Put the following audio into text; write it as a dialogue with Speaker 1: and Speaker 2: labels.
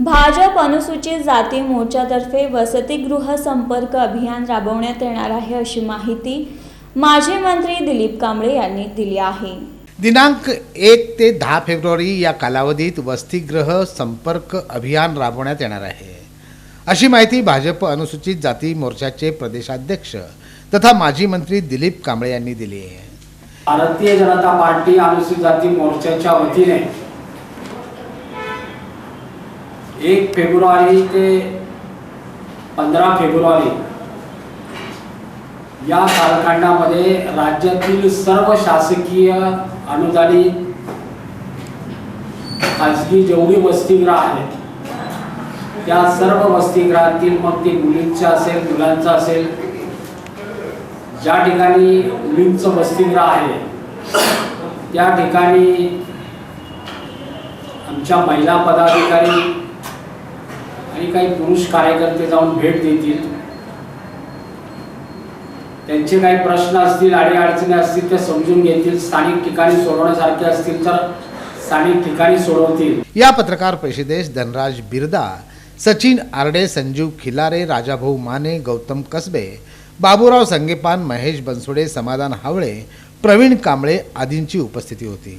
Speaker 1: भाजप अनुसूचित जाती मोर्चातर्फे वसतिगृह संपर्क अभियान राबवण्यात येणार आहे अशी माहिती माजी मंत्री दिलीप कांबळे यांनी दिली आहे.
Speaker 2: दिनांक एक ते दहा फेब्रुवारी या कालावधीत वसतिगृह संपर्क अभियान राबवण्यात येणार आहे. अशी माहिती भाजप अनुसूचित जाती मोर्चाचे प्रदेशाध्यक्ष तथा माजी मंत्री दिलीप कांबळे यांनी दिली आहे.
Speaker 3: भारतीय जनता पार्टी अनुसूचित जाती मोर्चाच्या वतीने एक फेब्रुवारी ते पंधरा फेब्रुवारी या कालखंडामध्ये राज्यातील सर्व शासकीय अनुदानित खाजगी जेवढी वसतिगृह आहेत त्या सर्व वसतिगृहातील मग ते मुलींचं असेल मुलांचं असेल ज्या ठिकाणी मुलींचं वसतिगृह आहे त्या ठिकाणी आमच्या महिला पदाधिकारी आणि काही पुरुष कार्यकर्ते जाऊन भेट देतील त्यांचे काही प्रश्न असतील आणि अडचणी असतील त्या समजून घेतील स्थानिक ठिकाणी सोडवण्यासारखे असतील तर स्थानिक ठिकाणी सोडवतील.
Speaker 2: या पत्रकार परिषदेस धनराज बिरदा सचिन आरडे संजीव खिलारे राजाभाऊ माने गौतम कसबे बाबूराव संगेपान महेश बनसोडे समाधान हावळे प्रवीण कांबळे आदींची उपस्थिती होती.